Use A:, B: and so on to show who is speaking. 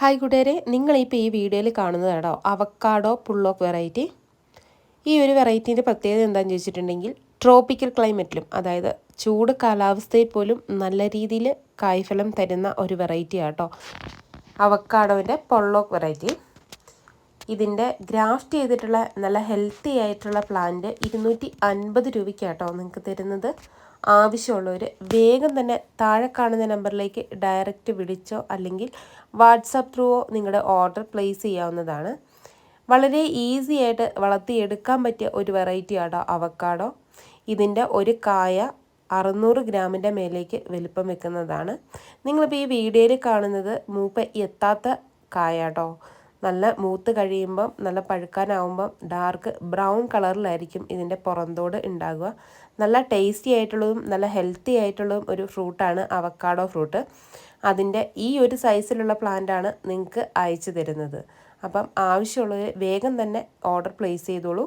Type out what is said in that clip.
A: Hi കൂട്ടുകാരെ നിങ്ങളിപ്പോൾ ഈ വീഡിയോയിൽ കാണുന്നത് കേട്ടോ അവക്കാഡോ പുള്ളോക്ക് വെറൈറ്റി. ഈ ഒരു വെറൈറ്റീന്റെ പ്രത്യേകത എന്താണെന്ന് ചോദിച്ചിട്ടുണ്ടെങ്കിൽ ട്രോപ്പിക്കൽ ക്ലൈമറ്റിലും അതായത് ചൂട് കാലാവസ്ഥയിൽ പോലും നല്ല രീതിയിൽ കായ്ഫലം തരുന്ന ഒരു വെറൈറ്റി ആട്ടോ അവക്കാഡോന്റെ പൊള്ളോക്ക് വെറൈറ്റി. ഇതിന്റെ ഗ്രാഫ്റ്റ് ചെയ്തിട്ടുള്ള നല്ല ഹെൽത്തി ആയിട്ടുള്ള പ്ലാന്റ് ഇരുന്നൂറ്റി അൻപത് രൂപയ്ക്കാട്ടോ നിങ്ങൾക്ക് തരുന്നത്. ആവശ്യമുള്ളവർ വേഗം തന്നെ താഴെ കാണുന്ന നമ്പറിലേക്ക് ഡയറക്റ്റ് വിളിച്ചോ അല്ലെങ്കിൽ വാട്സാപ്പ് ത്രൂവോ നിങ്ങളുടെ ഓർഡർ പ്ലേസ് ചെയ്യാവുന്നതാണ്. വളരെ ഈസി ആയിട്ട് വളർത്തിയെടുക്കാൻ പറ്റിയ ഒരു വെറൈറ്റി ആട്ടോ അവക്കാഡോ ഇതിന്റെ ഒരു കായ അറുന്നൂറ് ഗ്രാമിന്റെ മേലേക്ക് വലിപ്പം വെക്കുന്നതാണ്. നിങ്ങളിപ്പോൾ ഈ വീഡിയോയിൽ കാണുന്നത് മൂപ്പ് എത്താത്ത കായാട്ടോ. നല്ല മൂത്ത് കഴിയുമ്പം നല്ല പഴുക്കാനാവുമ്പം ഡാർക്ക് ബ്രൗൺ കളറിലായിരിക്കും ഇതിന്റെ പുറന്തോട് ഉണ്ടാകുക നല്ല ടേസ്റ്റി ആയിട്ടുള്ളതും നല്ല ഹെൽത്തി ആയിട്ടുള്ളതും ഒരു ഫ്രൂട്ടാണ് അവക്കാഡോ ഫ്രൂട്ട് അതിന്റെ ഈ ഒരു സൈസിലുള്ള പ്ലാന്റാണ് നിങ്ങൾക്ക് അയച്ചു തരുന്നത്. അപ്പം ആവശ്യമുള്ളവർ വേഗം തന്നെ ഓർഡർ പ്ലേസ് ചെയ്തോളൂ.